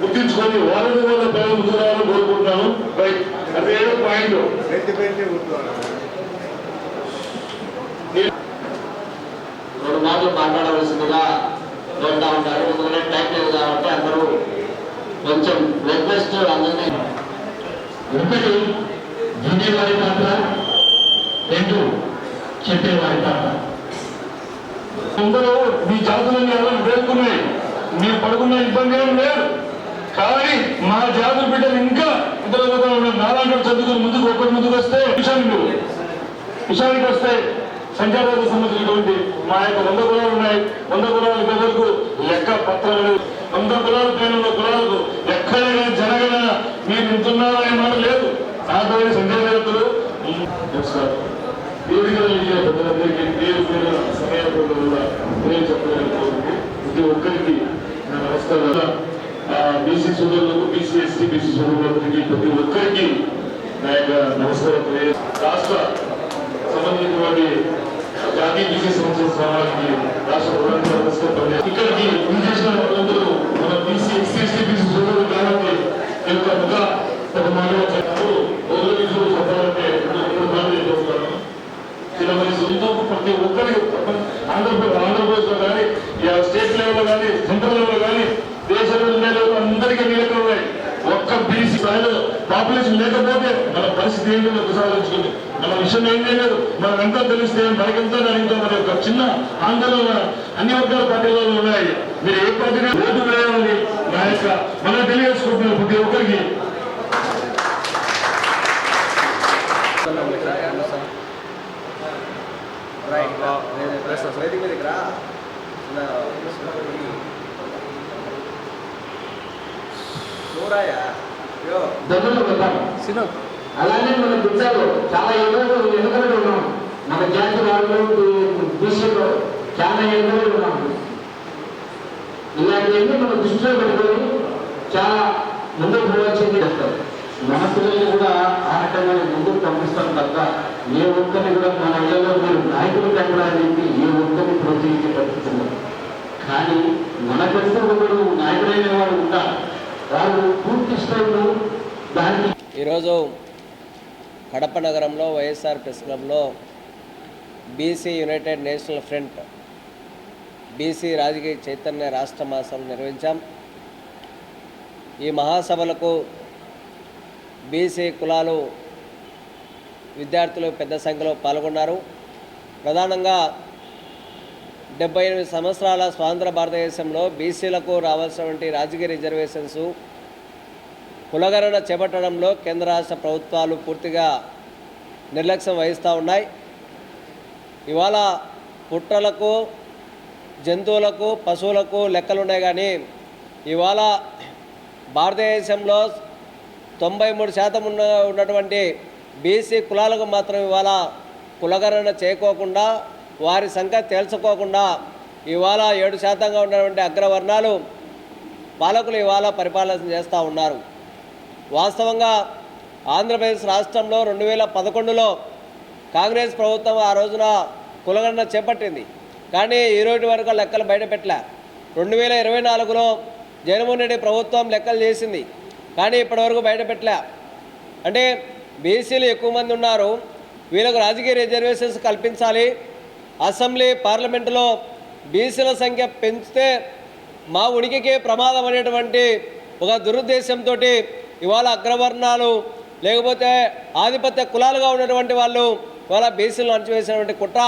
గుర్తించుకొని వాళ్ళని వాళ్ళ కోరుకుంటున్నాను రైట్ అదే పాయింట్ పెట్టి కూర్చోవాలి రెండు మాటలు మాట్లాడవలసిందిగా కోరుతా ఉంటారు ఎందుకంటే టైం లేదు కాబట్టి అందరూ కొంచెం రిక్వెస్ట్ అందరినీ ఒకటి వినేవారి పాత్ర. రెండు చెప్పేవారి పాత్ర. అందరూ మీ జాతులని ఎవరు పేర్కొన్నాయి మీరు పడుకున్న ఇబ్బంది ఏం లేదు. కానీ మా జాతుల బిడ్డలు ఇంకా ఇతర నారాయణ చదువుకుని ముందుకు ఒకటి ముందుకు వస్తే విషయానికి విషయానికి వస్తే సంచారాలకు సంబంధించినటువంటి మా యొక్క వంద కులాలు ఉన్నాయి. వంద కులాల పెద్దలకు లెక్క పత్రాలు వంద కులాల పైన కులాలకు ఎక్కడైనా జనగణన మీరు ఇంతున్నారనే మాట లేదు. నాతో సంజయ్ గారు నమస్కారం పేరు పేరు సమయాల వల్ల నేను చెప్పగలుగుతుంది ప్రతి ఒక్కరికి నా నమస్కారాలు. బీసీ సోదరులకు బీసీ ఎస్టీ బీసీ సోదరులందరికీ ప్రతి ఒక్కరికి నా యొక్క నమస్కారం తెలియ- రాష్ట్ర సంబంధించినటువంటి జాతీయ బీసీ సంస్థల స్థానానికి రాష్ట్ర ప్రధాన కార్యదర్శిగా పనిచేస్తారు. ఇక్కడికి విజేసిన వాళ్ళందరూ మన బీసీ ఎస్సీ ఎస్టీ బీసీ సోదరులు కాబట్టి ఈ యొక్క ముఖ ఒక మాటలో చెప్పారు మొదటి విషయం చెప్పాలంటే రెండు మూడు మాటలు చెప్తాను చిన్న వయసు ఎంతో ప్రతి ఒక్కరికి ఆంధ్రప్రదేశ్ ఆంధ్రప్రదేశ్లో కానీ స్టేట్ లెవెల్లో కానీ సెంట్రల్ లెవెల్లో కానీ దేశ లెవెల్ అందరికీ నిలకడ ఒక్క బీసీ ప్రజలు పాపులేషన్ లేకపోతే మన పరిస్థితి ఏంటో ప్రసాదించుకుంది మన విషయం ఏం లేదు మనం మనకంతా తెలిస్తే మనకెంతో అడిగితే మన యొక్క చిన్న ఆందోళన అన్ని వర్గాల పార్టీలలో ఉన్నాయి. మీరు ఏ పార్టీ ఓటు వేయాలని నా యొక్క మనం తెలియజేసుకుంటున్న ప్రతి ఒక్కరికి దగ్గరలో వెళ్తాం అలానే మన బిడ్డలు చాలా ఎన్నో ఎన్నికలు ఉన్నాం. మన జాతి వాళ్ళు బీసీలో చాలా ఎన్నికలు ఉన్నాం. ఇలాంటివన్నీ మనం దృష్టిలో పెట్టుకొని చాలా ముందుకు పోవాల్సింది చేస్తారు మన పిల్లల్ని కూడా ఆ రకంగా ముందుకు పంపిస్తాం తప్ప ఏ ఒక్కరిని కూడా మన ఇళ్ళలో మీరు నాయకులు పెట్టడానికి చెప్పి ఏ ఒక్కరిని ప్రోత్సహించే పరిస్థితి ఉండదు. కానీ మనకంటూ ఒకడు నాయకుడైన వాడు ఉంటారు ఈరోజు కడప నగరంలో వైఎస్ఆర్ ప్రెస్ క్లబ్లో BC united national front BC రాజకీయ చైతన్య రాష్ట్ర మాసం నిర్వహించాం. ఈ మహాసభలకు బీసీ కులాలు విద్యార్థులు పెద్ద సంఖ్యలో పాల్గొన్నారు. ప్రధానంగా డెబ్బై ఎనిమిది సంవత్సరాల స్వాతంత్ర భారతదేశంలో బీసీలకు రావాల్సినటువంటి రాజకీయ రిజర్వేషన్స్ కులగణన చేపట్టడంలో కేంద్ర రాష్ట్ర ప్రభుత్వాలు పూర్తిగా నిర్లక్ష్యం వహిస్తూ ఉన్నాయి. ఇవాళ పుట్టలకు జంతువులకు పశువులకు లెక్కలు ఉన్నాయి కానీ ఇవాళ భారతదేశంలో తొంభై మూడు శాతం ఉన్న ఉన్నటువంటి బీసీ కులాలకు మాత్రం ఇవాళ కులగణన చేయకోకుండా వారి సంఖ్య తేల్చుకోకుండా ఇవాళ ఏడు శాతంగా ఉన్నటువంటి అగ్రవర్ణాలు పాలకులు ఇవాళ పరిపాలన చేస్తూ ఉన్నారు. వాస్తవంగా ఆంధ్రప్రదేశ్ రాష్ట్రంలో రెండు వేల పదకొండులో కాంగ్రెస్ ప్రభుత్వం ఆ రోజున కులగణన చేపట్టింది. కానీ ఈ రోజు వరకు లెక్కలు బయటపెట్టలే రెండు వేల ఇరవై నాలుగులో జగన్మోహన్ రెడ్డి ప్రభుత్వం లెక్కలు చేసింది. కానీ ఇప్పటివరకు బయటపెట్టలే అంటే బీసీలు ఎక్కువ మంది ఉన్నారు. వీళ్ళకు రాజకీయ రిజర్వేషన్స్ కల్పించాలి. అసెంబ్లీ పార్లమెంటులో బీసీల సంఖ్య పెంచితే మా ఉనికికి ప్రమాదం అనేటువంటి ఒక దురుద్దేశంతో ఇవాళ అగ్రవర్ణాలు లేకపోతే ఆధిపత్య కులాలుగా ఉన్నటువంటి వాళ్ళు ఇవాళ బీసీలను అణచివేసినటువంటి కుట్ర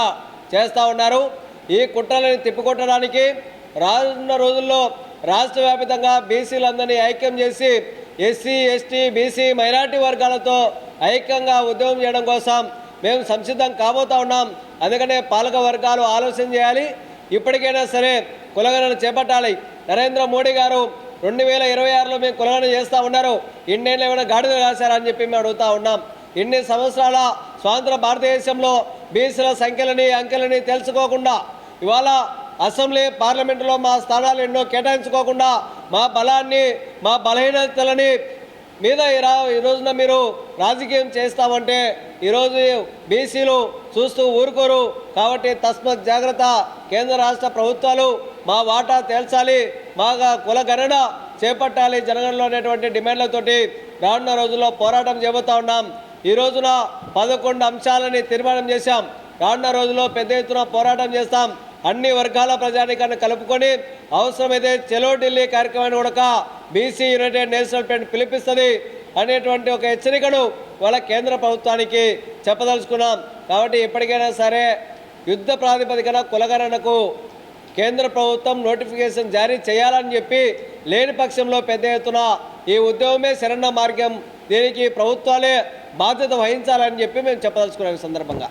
చేస్తూ ఉన్నారు. ఈ కుట్రలను తిప్పికొట్టడానికి రానున్న రోజుల్లో రాష్ట్ర వ్యాప్తంగా బీసీలందరినీ ఐక్యం చేసి ఎస్సీ ఎస్టీ బీసీ మైనార్టీ వర్గాలతో ఐక్యంగా ఉద్యమం చేయడం కోసం మేము సంసిద్ధం కాబోతా ఉన్నాం. అందుకనే పాలక వర్గాలు ఆలోచన చేయాలి. ఇప్పటికైనా సరే కులగణన చేపట్టాలి. నరేంద్ర మోడీ గారు రెండు వేల ఇరవై ఆరులో మేము కులగణన చేస్తూ ఉన్నారు. ఇన్నేళ్ళు ఏమైనా గాడిదలు రాశారని చెప్పి మేము అడుగుతూ ఉన్నాం. ఇన్ని సంవత్సరాల స్వాతంత్ర భారతదేశంలో బీసీల సంఖ్యలని అంకెలని తెలుసుకోకుండా ఇవాళ అసెంబ్లీ పార్లమెంటులో మా స్థానాలు ఎన్నో కేటాయించుకోకుండా మా బలాన్ని మా బలహీనతలని మీద ఈ ఈ రోజున మీరు రాజకీయం చేస్తామంటే ఈరోజు బీసీలు చూస్తూ ఊరుకోరు. కాబట్టి తస్మత్ జాగ్రత్త కేంద్ర రాష్ట్ర ప్రభుత్వాలు మా వాటా తేల్చాలి మాగా కులగణన చేపట్టాలి జనగణలో అనేటువంటి డిమాండ్లతోటి రానున్న రోజుల్లో పోరాటం చేయబోతా ఉన్నాం. ఈ రోజున పదకొండు అంశాలని తీర్మానం చేశాం. రానున్న రోజుల్లో పెద్ద ఎత్తున పోరాటం చేస్తాం. అన్ని వర్గాల ప్రజానికాన్ని కలుపుకొని అవసరమైతే చెలో ఢిల్లీ కార్యక్రమాన్ని కూడా బీసీ యునైటెడ్ నేషనల్ ఫ్రంట్ పిలిపిస్తుంది అనేటువంటి ఒక హెచ్చరికను వాళ్ళ కేంద్ర ప్రభుత్వానికి చెప్పదలుచుకున్నాం. కాబట్టి ఎప్పటికైనా సరే యుద్ధ ప్రాతిపదికన కులగణనకు కేంద్ర ప్రభుత్వం నోటిఫికేషన్ జారీ చేయాలని చెప్పి లేని పక్షంలో పెద్ద ఎత్తున ఈ ఉద్యమమే శరణ మార్గం. దీనికి ప్రభుత్వాలే బాధ్యత వహించాలని చెప్పి మేము చెప్పదలుచుకున్నాం ఈ సందర్భంగా.